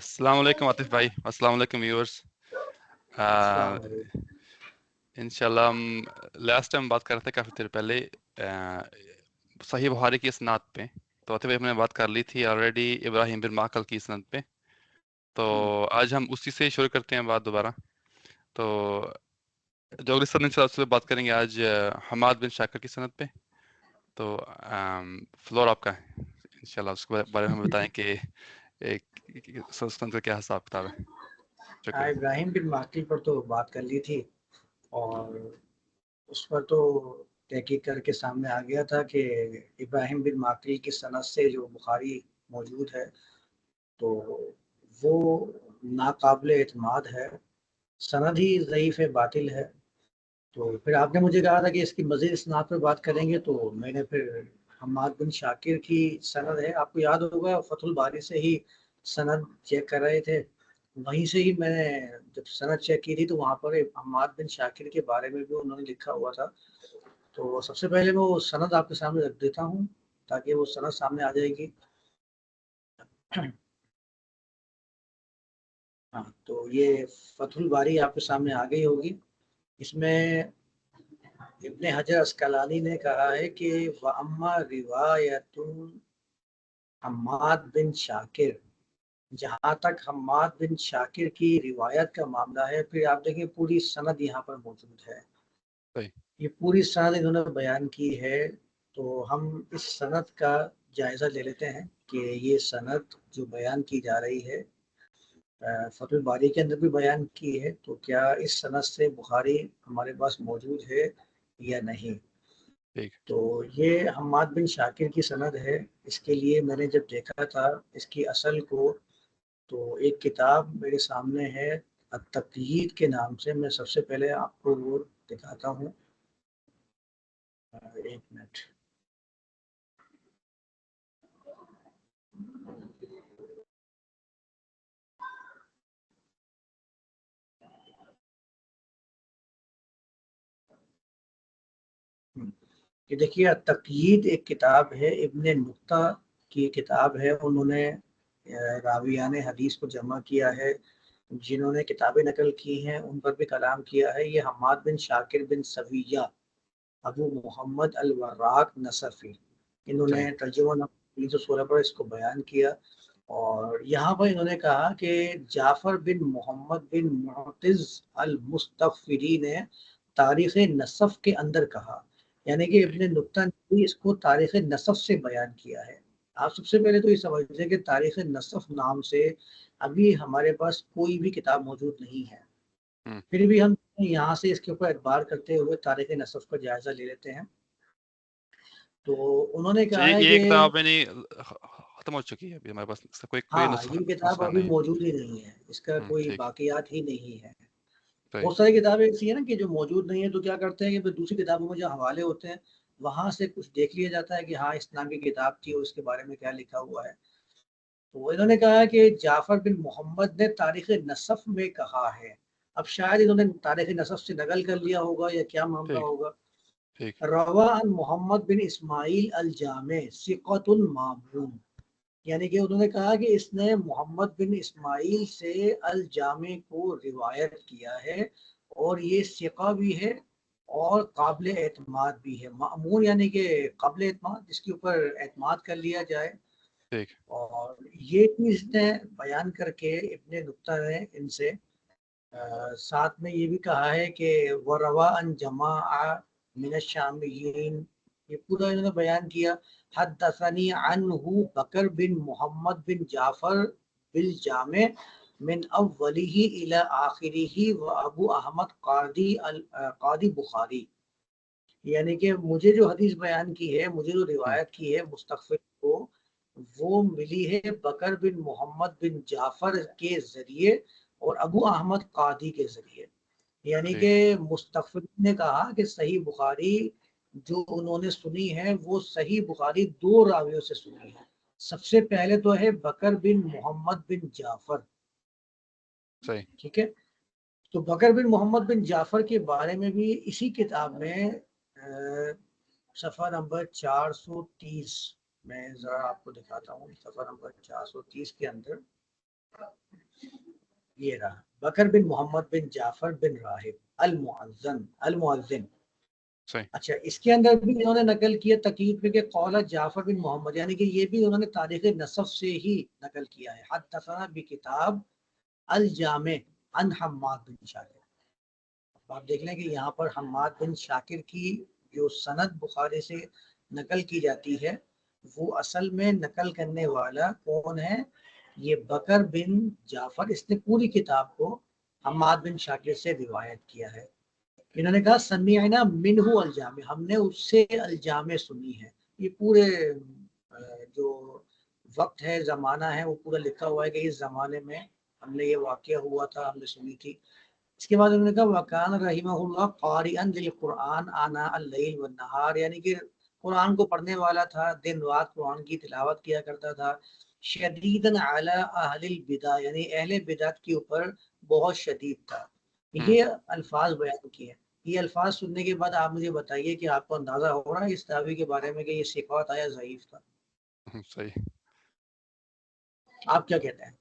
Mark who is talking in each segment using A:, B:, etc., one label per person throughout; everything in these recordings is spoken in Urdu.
A: السلام علیکم عاطف بھائی السلام علیکم ویورز انشاءاللہ ہم لاسٹ ٹائم بات کر رہے تھے کافی دیر پہلے صحیح بخاری کی اسناد پہ۔ تو عاطف بھائی ہم نے بات کر لی تھی آلریڈی ابراہیم بن ماکل کی اسناد پہ۔ تو آج ہم اسی سے شروع کرتے ہیں بات دوبارہ۔ تو جو اگلی سند انشاءاللہ اس پہ بات کریں گے آج حماد بن شاکر کی سند پہ۔ تو فلور آپ کا ہے۔ انشاءاللہ اس کے بارے میں بتائیں کہ سلطنت کا کیا حساب کتاب ہے۔
B: ابراہیم بن ماکل پر تو بات کر لی تھی اور اس پر تو تحقیق کر کے سامنے آ گیا تھا کہ ابراہیم بن ماکل کی صنعت سے جو بخاری موجود ہے تو وہ ناقابل اعتماد ہے سند ہی ضعیف باطل ہے۔ تو پھر آپ نے مجھے کہا تھا کہ اس کی مزید اسناد پر بات کریں گے تو میں نے پھر حماد بن شاکر کی سند ہے۔ آپ کو یاد ہوگا، فتح الباری سے ہی سند چیک کر رہے تھے۔ وہیں سے ہی میں نے جب سند چیک کی تھی تو وہاں پر حماد بن شاکر کے بارے میں بھی انہوں نے لکھا ہوا تھا۔ تو سب سے پہلے میں وہ سند آپ کے سامنے رکھ دیتا ہوں تاکہ وہ سند سامنے آ جائے گی۔ ہاں تو یہ فتح الباری آپ کے سامنے آ گئی ہوگی۔ اس میں ابن حجر اسکلانی نے کہا ہے کہ وَأَمَّا رِوَایَةٌ حماد بن شاکر جہاں تک حماد بن شاکر کی روایت کا معاملہ ہے پھر آپ دیکھیں پوری سند یہاں پر موجود ہے۔ یہ پوری سند انہوں نے بیان کی ہے تو ہم اس سند کا جائزہ لے لیتے ہیں کہ یہ سند جو بیان کی جا رہی ہے فتح الباری کے اندر بھی بیان کی ہے تو کیا اس سند سے بخاری ہمارے پاس موجود ہے؟ یا نہیں۔ تو یہ حماد بن شاکر کی سند ہے۔ اس کے لیے میں نے جب دیکھا تھا اس کی اصل کو تو ایک کتاب میرے سامنے ہے۔ تقید کے نام سے میں سب سے پہلے آپ کو وہ دکھاتا ہوں۔ ایک منٹ۔ کہ دیکھیے تقید ایک کتاب ہے ابن نقطہ کی کتاب ہے انہوں نے راویان حدیث کو جمع کیا ہے جنہوں نے کتابیں نقل کی ہیں ان پر بھی کلام کیا ہے یہ حماد بن شاکر بن سویہ ابو محمد الوراق نصفی انہوں نے ترجمہ سولہ پر اس کو بیان کیا اور یہاں پر انہوں نے کہا کہ جعفر بن محمد بن معتز المستغفری نے تاریخ نصف کے اندر کہا۔ یعنی کہ ابن نقطہ نے اس کو تاریخ نصف سے بیان کیا ہے۔ آپ سب سے پہلے تو یہ ہیں کہ تاریخ نصف نام سے ابھی ہمارے پاس کوئی بھی کتاب موجود نہیں ہے۔ پھر بھی ہم یہاں سے اس کے اوپر اعتبار کرتے ہوئے تاریخ نصف کا جائزہ لے لیتے ہیں۔ تو انہوں نے کہا ہے کہ
A: ختم ہو چکی ہے ابھی ہمارے پاس
B: کوئی ہاں یہ کتاب ابھی موجود ہی نہیں ہے۔ اس کا کوئی باقیات ہی نہیں ہے۔ بہت ساری کتابیں ایسی ہیں نا کہ جو موجود نہیں ہے تو کیا کرتے ہیں کہ دوسری کتابوں میں جو حوالے ہوتے ہیں وہاں سے کچھ دیکھ لیا جاتا ہے کہ ہاں اسلام کی کتاب تھی اور اس کے بارے میں کیا لکھا ہوا ہے۔ تو انہوں نے کہا کہ جعفر بن محمد نے تاریخ نصف میں کہا ہے۔ اب شاید انہوں نے تاریخ نصف سے نقل کر لیا ہوگا یا کیا معاملہ ہوگا۔ روا محمد بن اسماعیل الجامع سقت المعموم یعنی کہ انہوں نے کہا کہ اس نے محمد بن اسماعیل سے الجامع کو روایت کیا ہے اور یہ سقہ بھی ہے اور قابل اعتماد بھی ہے۔ معمول یعنی کہ قابل اعتماد جس کے اوپر اعتماد کر لیا جائے۔ اور یہ چیز نے بیان کر کے ابن نقطہ نے ان سے ساتھ میں یہ بھی کہا ہے کہ وہ روا ان جمع من الشامین یہ پورا انہوں نے بیان کیا حدثنی عنہ بکر بن محمد بن جعفر بالجامع من اولیہ الى آخریہ و ابو احمد قادی قادی بخاری۔ یعنی کہ مجھے جو حدیث بیان کی ہے مجھے جو روایت کی ہے مستقفر کو وہ ملی ہے بکر بن محمد بن جعفر کے ذریعے اور ابو احمد قادی کے ذریعے۔ یعنی کہ مستقفر نے کہا کہ صحیح بخاری جو انہوں نے سنی ہے وہ صحیح بخاری دو راویوں سے سنی ہے۔ سب سے پہلے تو ہے بکر بن محمد بن جعفر۔ ٹھیک ہے؟ تو بکر بن محمد بن جعفر کے بارے میں بھی اسی کتاب میں صفحہ نمبر چار سو تیس۔ میں ذرا آپ کو دکھاتا ہوں صفحہ نمبر چار سو تیس کے اندر۔ یہ رہا۔ بکر بن محمد بن جعفر بن راہب المعزن المعزن اچھا اس کے اندر بھی انہوں نے نقل کیا تقید پہ کہ قول جعفر بن محمد یعنی کہ یہ بھی انہوں نے تاریخ نصف سے ہی نقل کیا ہے۔ حد تفرہ بھی کتاب الجامع ان حماد بن شاکر۔ آپ دیکھ لیں کہ یہاں پر حماد بن شاکر کی جو سند بخاری سے نقل کی جاتی ہے، وہ اصل میں نقل کرنے والا کون ہے؟ یہ بکر بن جعفر، اس نے پوری کتاب کو حماد بن شاکر سے روایت کیا ہے۔ انہوں نے کہا، سمیعنا منہ الجامع، ہم نے اس سے الجامع سنی ہے۔ یہ پورے جو وقت ہے، زمانہ ہے، وہ پورا لکھا ہوا ہے کہ اس زمانے میں ہم نے یہ واقعہ ہوا تھا، ہم نے سنی تھی۔ اس کے بعد انہوں نے کہا، وکان رحمہ اللہ قارئن للقرآن آنا اللیل والنہار یعنی کہ قرآن کو پڑھنے والا تھا، دن رات قرآن کی تلاوت کیا کرتا تھا۔ شدیدن علی اہل البدع یعنی اہل بدعت کے اوپر بہت شدید تھا۔ یہ الفاظ بیان کیے یہ الفاظ سننے کے بعد آپ مجھے بتائیے کہ آپ کو اندازہ ہو رہا ہے اس دعوی کے بارے میں کہ یہ سکھوا یا ضعیف تھا۔
A: صحیح۔
B: آپ کیا کہتے ہیں؟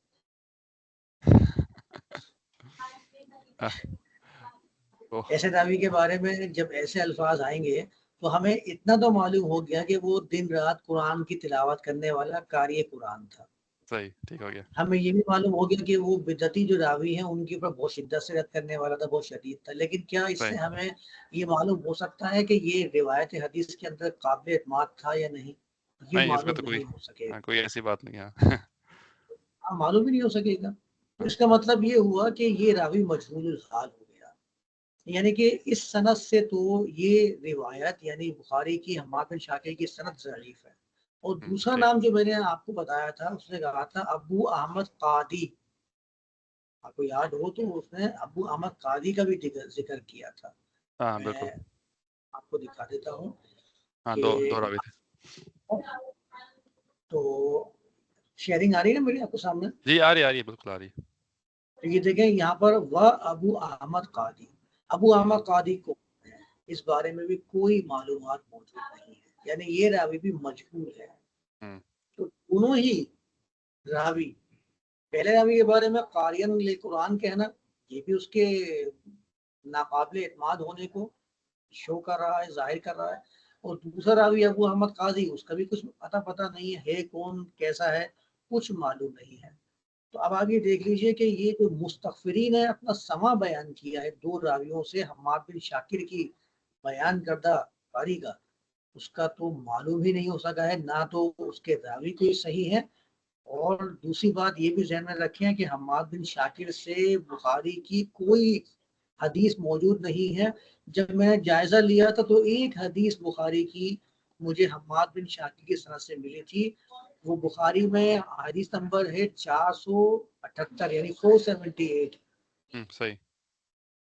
B: ایسے دعوی کے بارے میں جب ایسے الفاظ آئیں گے تو ہمیں اتنا تو معلوم ہو گیا کہ وہ دن رات قرآن کی تلاوت کرنے والا کاری قرآن تھا۔
A: صحیح ٹھیک ہو گیا۔
B: ہمیں یہ بھی معلوم ہو گیا کہ وہ بدتی جو راوی ہیں ان کے اوپر بہت شدت سے رد کرنے والا تھا بہت شدید تھا۔ لیکن کیا اس سے ہمیں یہ معلوم ہو سکتا ہے کہ یہ روایت حدیث کے اندر قابل اعتماد تھا یا نہیں؟ یہ معلوم نہیں ہو سکے
A: ہاں، کوئی ایسی بات نہیں
B: ہاں۔ معلوم ہی نہیں ہو سکے گا۔ اس کا مطلب یہ ہوا کہ یہ راوی مجہول الحال ہو گیا۔ یعنی کہ اس صنعت سے تو یہ روایت یعنی بخاری کی حماد بن شاکر کی صنعت ضعیف ہے۔ اور دوسرا نام جو میں نے آپ کو بتایا تھا اس نے کہا تھا ابو احمد قادی۔ آپ کو یاد ہو تو اس نے ابو احمد قادی کا بھی ذکر کیا تھا۔
A: ہاں،
B: آپ کو دکھا دیتا ہوں
A: ہاں،
B: تو شیئرنگ آ رہی ہے نا میری آپ کو سامنے؟
A: جی آ رہی آ رہی ہے بالکل آ رہی۔ ہے
B: تو یہ دیکھیں یہاں پر وہ ابو احمد قادی۔ ابو احمد قادی کو اس بارے میں بھی کوئی معلومات موجود نہیں ہے۔ یعنی یہ راوی بھی مجبور ہے۔ تو دونوں ہی راوی پہلے راوی کے بارے میں قارین قرآن کہنا یہ بھی اس کے ناقابل اعتماد ہونے کو شو کر رہا ہے ظاہر کر رہا ہے۔ اور دوسرا راوی ابو احمد قاضی اس کا بھی کچھ پتا پتہ نہیں ہے کون کیسا ہے کچھ معلوم نہیں ہے۔ تو اب آگے دیکھ لیجیے کہ یہ جو مستغفرین ہے اپنا سما بیان کیا ہے۔ دو راویوں سے حماد بن شاکر کی بیان کردہ قاری کا اس کا تو معلوم ہی نہیں ہو سکا ہے، نہ تو اس کے راوی کوئی صحیح ہے۔ اور دوسری بات یہ بھی ذہن میں رکھیں کہ حماد بن شاکر سے بخاری کی کوئی حدیث موجود نہیں ہے۔ جب میں نے جائزہ لیا تھا تو ایک حدیث بخاری کی مجھے حماد بن شاکر کی سنت سے ملی تھی۔ وہ بخاری میں حدیث نمبر ہے چار سو اٹھتر یعنی four seventy eight.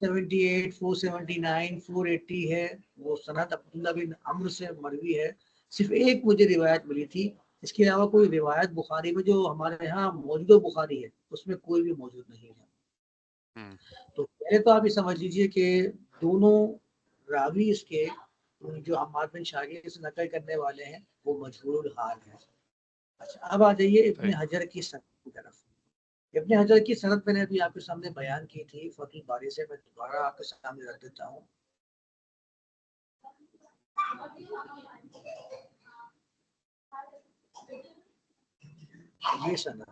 B: Seventy eight four seventy nine four eighty ہے وہ صنعت عبداللہ بن عمر سے مروی ہے۔ صرف ایک مجھے روایت ملی تھی اس کے علاوہ کوئی روایت بخاری میں جو ہمارے ہاں موجود بخاری ہے اس میں کوئی بھی موجود نہیں ہے۔ تو پہلے تو آپ یہ سمجھ لیجیے کہ دونوں راوی اس کے جو حماد بن شاگیر سے نقل کرنے والے ہیں وہ مجبور الحال ہیں۔ اچھا اب آ جائیے ابن حجر کی صنعت کی طرف۔ ابن حجر کی صنعت میں نے ابھی آپ کے سامنے بیان کی تھی فقی باری سے میں دوبارہ آپ کے سامنے رکھ دیتا ہوں۔ یہ سند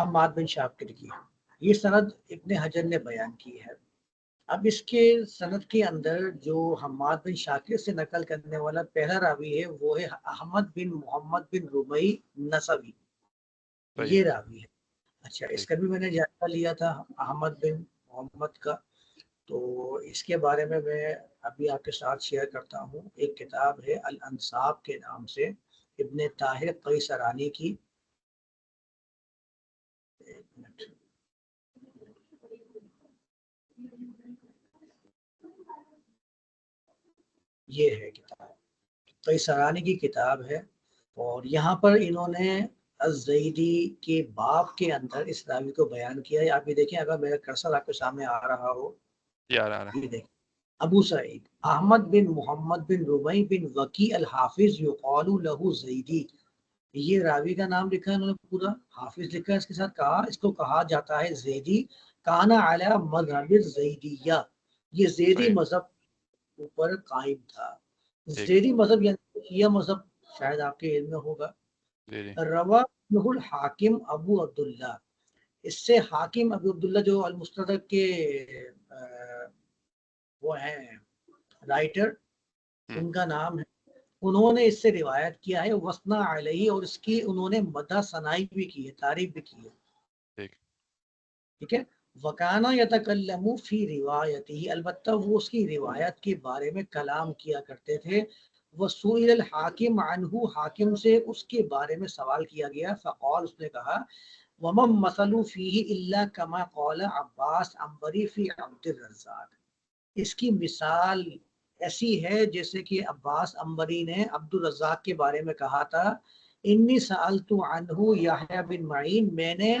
B: حماد بن شاکر کی یہ سند ابن حجر نے بیان کی ہے۔ اب اس کے صنعت کے اندر جو حماد بن شاکر سے نقل کرنے والا پہلا راوی ہے وہ ہے احمد بن محمد بن ربئی نصبی یہ راوی ہے۔ اچھا اس کا بھی میں نے جائزہ لیا تھا احمد بن محمد کا۔ تو اس کے بارے میں میں ابھی آپ کے ساتھ شیئر کرتا ہوں۔ ایک کتاب ہے الانصاب کے نام سے ابن طاہر قیسرانی کی۔ ایک منٹ۔ یہ ہے کتاب۔ کئی سرانی کی کتاب ہے اور یہاں پر انہوں نے الزیدی کے باب کے اندر اس راوی کو بیان کیا ہے۔ آپ یہ دیکھیں اگر میرا کرسل آپ کے سامنے آ رہا ہو۔ یہ دیکھیں۔ ابو سعید احمد بن محمد بن ربی بن وکی الحافظ یقال له زیدی۔ یہ راوی کا نام لکھا ہے انہوں نے پورا۔ حافظ لکھا ہے اس کے ساتھ۔ کہا اس کو کہا جاتا ہے زیدی۔ کانا علیہ مذہب زیدیہ۔ یہ زیدی مذہب اوپر قائم تھا۔ زیدی مذہب یعنی یہ مذہب شاید آپ کے علم میں ہوگا۔ جی، جی۔ روا الحاکم ابو عبداللہ۔ اس سے حاکم ابو عبداللہ جو المستدق کے وہ ہیں رائٹر ان کا نام ہے۔ انہوں نے اس سے روایت کیا ہے وسنا علیہ اور اس کی انہوں نے مدہ ثنائی بھی کی ہے تعریف بھی کی ہے۔ ٹھیک۔ ہے؟ وکانہ یتکلم فی روایتی البتہ وہ اس کی روایت کے بارے میں کلام کیا کرتے تھے۔ وسوئل الحاکم عنہ حاکم سے اس کے بارے میں سوال کیا گیا، فقال اس نے کہا ومم مثلو فیہ الا کما قول عباس عمبری فی عبد الرزاق۔ اس کی مثال ایسی ہے جیسے کہ عباس عمبری نے عبد الرزاق کے بارے میں کہا تھا انی سألتو عنہ یحیٰ بن معین میں نے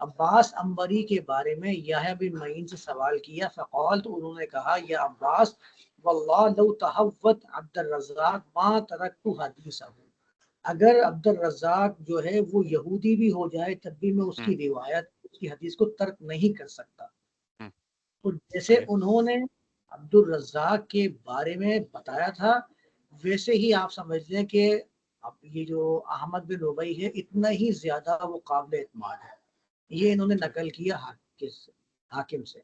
B: عباس امبری کے بارے میں یحیٰ بن معین سے سوال کیا فقال تو انہوں نے کہا، یا عباس واللہ لو تحوت عبد الرزاق ما ترکتو حدیثہ اگر عبد الرزاق جو ہے وہ یہودی بھی ہو جائے تب بھی میں اس کی روایت اس کی حدیث کو ترک نہیں کر سکتا۔ تو جیسے انہوں نے عبد الرزاق کے بارے میں بتایا تھا ویسے ہی آپ سمجھ لیں کہ یہ جو احمد بن ربئی ہے اتنا ہی زیادہ وہ قابل اعتماد ہے۔ یہ انہوں نے نقل کیا حاکم سے۔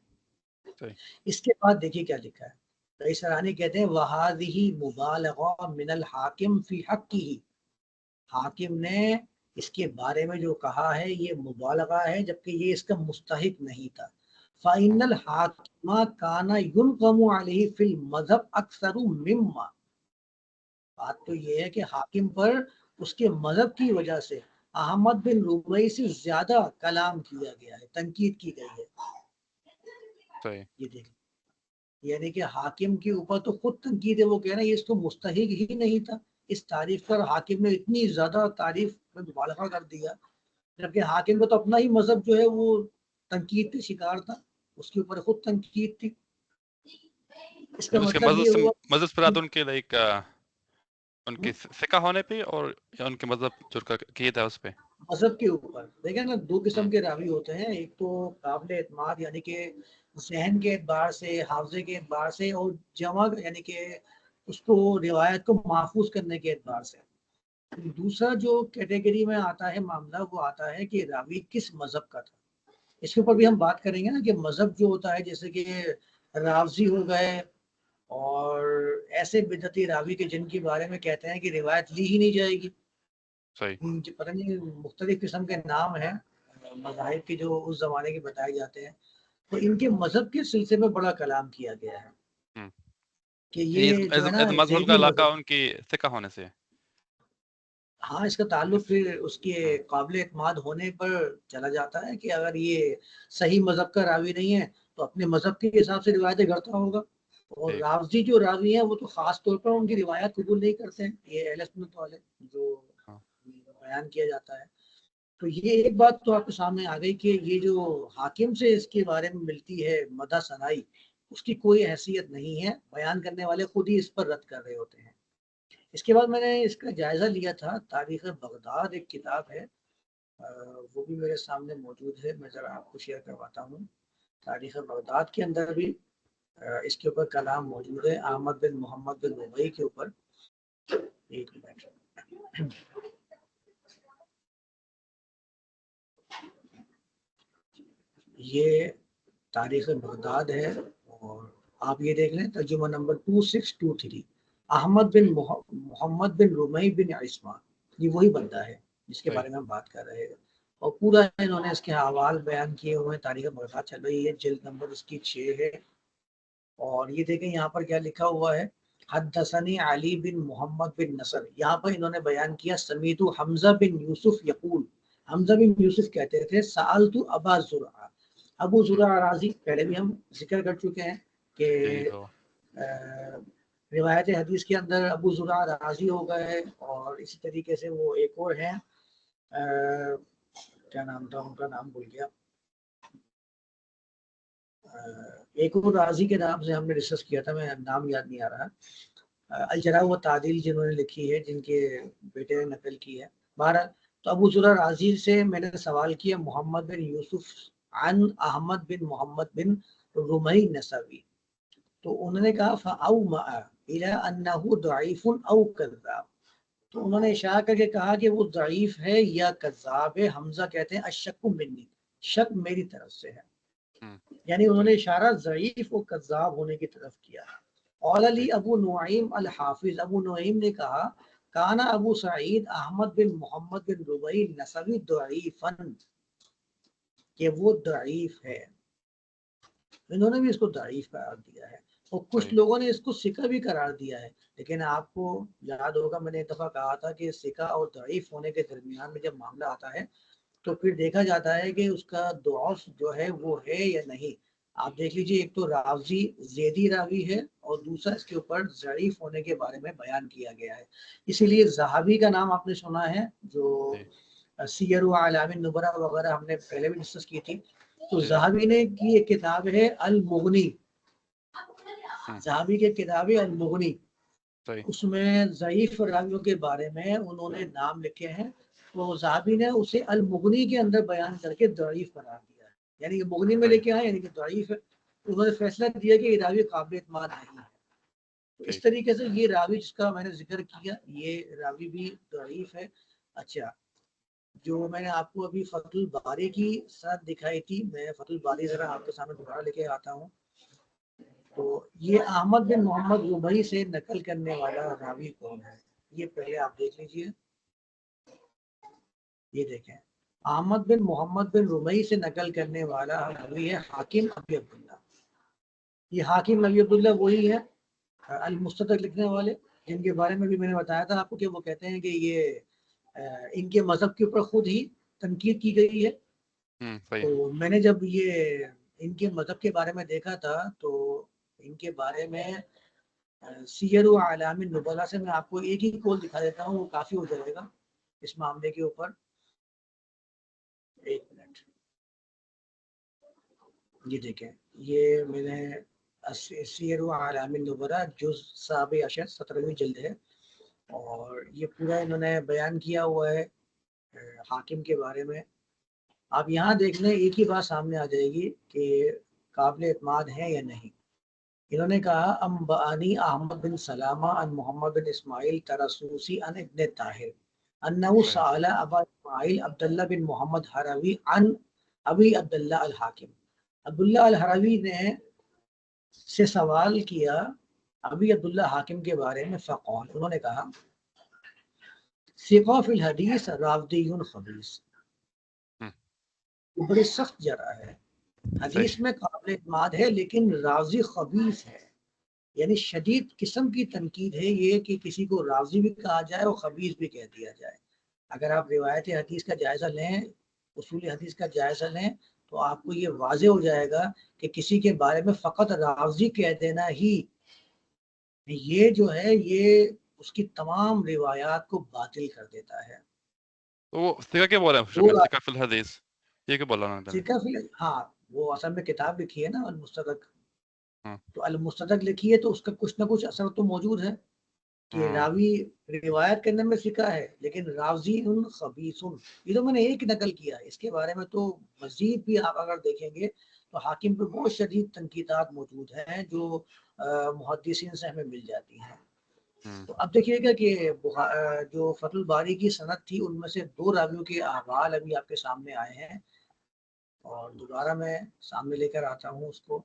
B: اس کے بعد دیکھیے کیا لکھا ہے۔ سرانی کہتے ہیں وہادی مبالغہ من الحاکم فی حق کی حاکم نے اس کے بارے میں جو کہا ہے یہ مبالغہ ہے جبکہ یہ اس کا مستحق نہیں تھا۔ فَإِنَّ الْحَاكِمَ كَانَ يُنْقَمُ عَلَيْهِ فِي الْمَذْهَبْ أَكْثَرُ مِمَّا۔ بات تو یہ ہے کہ حاکم پر اس کے مذہب کی وجہ سے احمد بن ربئی سے زیادہ کلام کیا گیا ہے تنقید کی گئی ہے۔ یہ دیکھ یعنی کہ حاکم کے اوپر تو خود تنقید ہے وہ کہہ رہے ہیں یہ اس کو مستحق ہی نہیں تھا۔ اس تعریف پر حاکم نے اتنی زیادہ تعریف میں مبالغہ کر دیا جبکہ حاکم کو تو اپنا ہی مذہب جو ہے وہ تنقید کے شکار تھا اس کے اوپر خود تنقید تھی۔
A: اس کا مطلب مذہب پر ان کے لائک ان کے فقہ ہونے پہ اور ان کے مذہب جو قید ہے اس پہ؟
B: مذہب کے اوپر۔ دیکھیں نا دو قسم کے راوی ہوتے ہیں ایک تو قابل اعتماد یعنی کہ ذہن کے اعتبار سے حافظے کے اعتبار سے اور جمع یعنی کہ اس کو روایت کو محفوظ کرنے کے اعتبار سے۔ دوسرا جو کیٹیگری میں آتا ہے معاملہ وہ آتا ہے کہ راوی کس مذہب کا تھا۔ اس کے اوپر بھی ہم بات کریں گے نا کہ مذہب جو ہوتا ہے جیسے کہ راوزی ہو گئے اور ایسے بدتی راوی کے جن کے بارے میں کہتے ہیں کہ روایت لی ہی نہیں جائے گی۔ پتہ نہیں مختلف قسم کے نام ہیں۔ مذاہب کے جو اس زمانے کے بتائے جاتے ہیں۔ تو ان کے مذہب کے سلسلے میں بڑا کلام کیا گیا ہے۔
A: کہ یہ مذہب کا علاقہ ان کی فقہ ہونے سے۔
B: ہاں اس کا تعلق پھر اس کے قابل اعتماد ہونے پر چلا جاتا ہے کہ اگر یہ صحیح مذہب کا راوی نہیں ہے تو اپنے مذہب کے حساب سے روایتیں کرتا ہوگا۔ اور راوزی جو راوی ہیں وہ تو خاص طور پر ان کی روایت قبول نہیں کرتے ہیں۔ یہ اہل سنت والے جو ہاں۔ بیان کیا جاتا ہے۔ تو یہ ایک بات تو آپ کے سامنے آ گئی کہ یہ جو حاکم سے اس کے بارے میں ملتی ہے مدہ سنائی، اس کی کوئی حیثیت نہیں ہے۔ بیان کرنے والے خود ہی اس پر رد کر رہے ہوتے ہیں۔ اس کے بعد میں نے اس کا جائزہ لیا تھا۔ تاریخ بغداد ایک کتاب ہے۔ وہ بھی میرے سامنے موجود ہے۔ میں ذرا آپ کو شیئر کرواتا ہوں۔ تاریخ بغداد کے اندر بھی اس کے اوپر کلام موجود ہے۔ احمد بن محمد بن مبئی کے اوپر۔ ایک منٹ۔ یہ تاریخ بغداد ہے اور آپ یہ دیکھ لیں ترجمہ number two six two three Ahmad بن محمد بن رمئی بن عثما یہ وہی بندہ ہے جس کے بارے میں ہم بات کر رہے ہیں۔ اور پورا انہوں نے اس کے حوال بیان کیے ہوئے تاریخ بغداد چل رہی ہے جلد نمبر اس کی چھ ہے۔ اور یہ دیکھیں یہاں پر کیا لکھا ہوا ہے حدثنی علی بن محمد بن نصر۔ یہاں پر انہوں نے بیان کیا سمیت حمزہ بن یوسف یقول۔ حمزہ بن یوسف کہتے تھے سالت ابا زرع ابو زرع راضی پہلے بھی ہم ذکر کر چکے ہیں کہ روایت حدیث کے اندر ابو زرع راضی ہو گئے اور اسی طریقے سے وہ ایک اور ہیں۔ کیا نام تھا؟ ان کا نام بھول گیا۔ ایک اور راضی کے نام سے ہم نے ڈسکس کیا تھا میں نام یاد نہیں آ رہا۔ الجرا و تعدیل جنہوں نے لکھی ہے جن کے بیٹے نے نقل کی ہے۔ بارہ تو ابو ذرا راضی سے میں نے سوال کیا محمد بن یوسف عن احمد بن محمد بن رمی نصوی تو انہوں نے کہا فاو ما الى انه ضعيف او كذاب تو انہوں نے اشارہ کر کے کہا کہ وہ ضعیف ہے یا کذاب ہے۔ حمزہ کہتے ہیں اشک منی شک میری طرف سے ہے۔ یعنی انہوں نے اشارہ ضعیف و کذاب ہونے کی طرف کیا۔ قال علی ابو نعیم الحافظ۔ ابو نعیم نے کہا کانا ابو سعید احمد بن محمد بن ربعی نصوی ضعیفن کہ وہ ضعیف ہے۔ انہوں نے بھی اس کو ضعیف قرار دیا ہے۔ اور کچھ لوگوں نے اس کو سکہ بھی قرار دیا ہے۔ لیکن آپ کو یاد ہوگا میں نے ایک دفعہ کہا تھا کہ سکہ اور ضعیف ہونے کے درمیان میں جب معاملہ آتا ہے تو پھر دیکھا جاتا ہے کہ اس کا دعف جو ہے وہ ہے یا نہیں۔ آپ دیکھ لیجیے ایک تو راوزی زیدی راوی ہے اور دوسرا اس کے اوپر ضعیف ہونے کے بارے میں بیان کیا گیا ہے۔ اسی لیے زہابی کا نام آپ نے سنا ہے جو۔ سیر و علام نبرہ وغیرہ ہم نے پہلے بھی ڈسکس کی تھی۔ تو جی۔ زہابی نے کی ایک کتاب ہے المغنی۔ زہابی کے کتاب المغنی۔ اس میں ضعیف راویوں کے بارے میں انہوں نے نام لکھے ہیں۔ تو زہابی نے اسے المغنی کے اندر بیان کر کے ضعیف قرار دیا ہے۔ یعنی کہ مغنی میں لے کے آئے یعنی کہ ضعیف۔ ہے انہوں نے فیصلہ دیا کہ یہ راوی قابل اعتماد نہیں ہے۔ اس طریقے سے یہ راوی جس کا میں نے ذکر کیا یہ راوی بھی ضعیف ہے۔ اچھا۔ جو میں نے آپ کو ابھی فت الباری کی ساتھ دکھائی تھی، میں فت الباری ذرا آپ کے سامنے دوبارہ لے کے آتا ہوں۔ تو یہ احمد بن محمد ربئی سے نقل کرنے والا راوی کون ہے۔ یہ پہلے آپ دیکھ لیجیے۔ یہ دیکھیں۔ احمد بن محمد بن ربئی سے نقل کرنے والا راوی ہے حاکم ابی عبداللہ۔ یہ حاکم ابی عبداللہ وہی ہے المستدق لکھنے والے، جن کے بارے میں بھی میں نے بتایا تھا آپ کو کہ وہ کہتے ہیں کہ یہ ان کے مذہب کے اوپر خود ہی تنقید کی گئی ہے۔ تو میں نے جب یہ ان کے مذہب کے بارے میں دیکھا تھا تو ان کے بارے میں سیر و علام نبلا سے میں آپ کو ایک ہی کول دکھا دیتا ہوں وہ کافی ہو جائے گا اس معاملے کے اوپر۔ ایک منٹ۔ یہ دیکھیں یہ میں نے سیر و علام نبلا جو صاب اشر سترویں جلد ہے۔ اور یہ پورا انہوں نے بیان کیا ہوا ہے حاکم کے بارے میں۔ آپ یہاں دیکھ لیں ایک ہی بات سامنے آ جائے گی کہ قابل اعتماد ہے یا نہیں۔ انہوں نے کہا امبانی احمد بن سلامہ ان محمد بن اسماعیل ترسوسی ان ابن طاہر انہو سآل ابا اسماعیل عبداللہ بن محمد حروی ان ابی عبداللہ الحاکم۔ عبداللہ الحروی نے سے سوال کیا ابی عبداللہ حاکم کے بارے میں فقول انہوں نے کہا سقاف الحدیث راودیون خبیص بڑی سخت جرا ہے۔ حدیث میں قابل اعتماد ہے لیکن راضی خبیص ہے۔ یعنی شدید قسم کی تنقید ہے یہ کہ کسی کو راضی بھی کہا جائے اور خبیص بھی کہہ دیا جائے۔ اگر آپ روایت حدیث کا جائزہ لیں اصول حدیث کا جائزہ لیں تو آپ کو یہ واضح ہو جائے گا کہ کسی کے بارے میں فقط راضی کہہ دینا ہی یہ جو ہے یہ اس کی تمام روایات کو باطل کر دیتا ہے۔
A: وہ کیا بول رہے
B: ہیں؟ ہاں وہ اصل میں کتاب لکھی ہے نا المستدق ہاں۔ تو المستدق لکھی ہے تو اس کا کچھ نہ کچھ اثر تو موجود ہے کہ ہاں۔ راوی روایت کرنے میں سکھا ہے لیکن راوزی ان خبیص یہ تو میں نے ایک نقل کیا اس کے بارے میں تو مزید بھی آپ اگر دیکھیں گے تو حاکم پہ بہت شدید تنقیدات موجود ہیں جو محدثین سے ہمیں مل جاتی ہیں۔ تو اب دیکھیے گا کہ جو فت الباری کی صنعت تھی ان میں سے دو راویوں کے احوال ابھی آپ کے سامنے آئے ہیں۔ اور دوبارہ میں سامنے لے کر آتا ہوں اس کو۔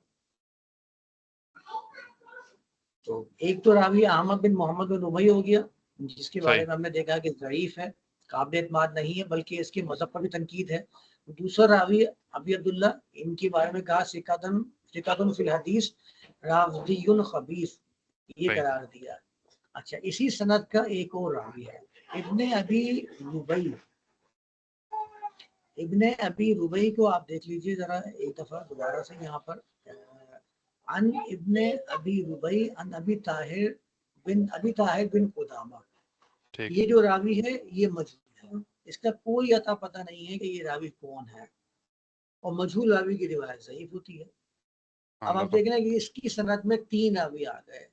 B: تو ایک تو راوی احمد بن محمد بن ربئی ہو گیا جس کے بارے میں ہم نے دیکھا کہ ضعیف ہے قابل اعتماد نہیں ہے بلکہ اس کے مذہب پر بھی تنقید ہے۔ دوسرا راوی ابی عبداللہ ان کے بارے میں کہا سکادن سکادن فی الحدیث راوی خبیث یہ قرار دیا۔ اچھا اسی سند کا ایک اور راوی ہے۔ ابن ابی ربئی ابن ابی ربئی کو آپ دیکھ لیجیے ذرا ایک دفعہ دوبارہ سے یہاں پر۔ ان ابن ابی ربئی ان ابی طاہر بن ابی طاہر بن قدامہ۔ یہ جو راوی ہے یہ مجھول ہے۔ اس کا کوئی عطا پتہ نہیں ہے کہ یہ راوی کون ہے۔ اور مجھول راوی کی روایت ضعیف ہوتی ہے۔ اب آپ دیکھ رہے ہیں کہ اس کی صنعت میں تین راوی آ گئے۔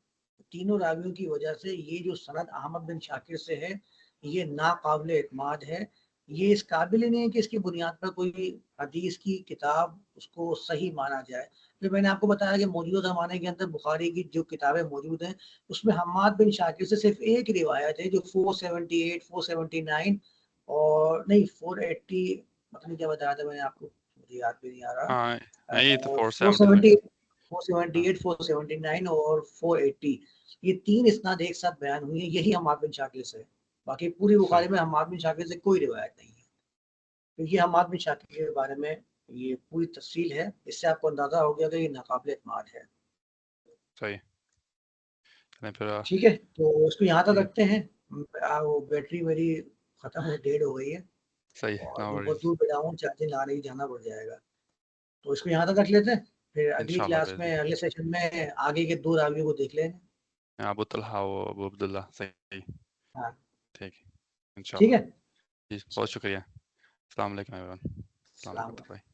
B: تینوں راویوں کی وجہ سے یہ جو صنعت احمد بن شاکر سے ہے یہ ناقابل اعتماد ہے۔ یہ اس قابل ہی نہیں ہے کہ اس کی بنیاد پر کوئی حدیث کی کتاب اس کو صحیح مانا جائے۔ پھر میں نے آپ کو بتایا کہ موجودہ زمانے کے اندر بخاری کی جو کتابیں موجود ہیں اس میں حماد بن شاکر سے صرف ایک روایت ہے جو four seventy eight four seventy nine اور نہیں فور ایٹی پتہ نہیں کیا بتایا تھا میں نے آپ کو یاد بھی نہیں آ رہا۔
A: ہاں یہ تو فور
B: اور یہ تین اسناد ایک ساتھ بیان ہوئی ہیں یہی حماد بن شاکر سے باقی پوری بخاری میں حماد بن شاکر سے کوئی روایت نہیں ہے۔ کیونکہ حماد بن شاکر کے بارے میں یہ پوری تفصیل ہے۔ اس سے آپ کو اندازہ ہو گیا کہ یہ ناقابل اعتماد ہے۔
A: صحیح۔
B: ٹھیک ہے تو اس کو یہاں تک رکھتے ہیں۔ بیٹری میری ختم ہو ڈیڑھ ہو گئی ہے۔
A: صحیح
B: بہت دور پہ جاؤں چارجنگ آ رہی جانا پڑ جائے گا۔ تو اس کو یہاں تک رکھ لیتے ہیں۔ پھر اگلی کلاس میں اگلے سیشن میں آگے کے دو راویوں کو دیکھ لیں۔ گے
A: ابو طلحہ و ابو عبداللہ صحیح۔
B: ہاں۔
A: ٹھیک ہے
B: ٹھیک ہے۔
A: جی بہت شکریہ۔ السلام علیکم السلام علیکم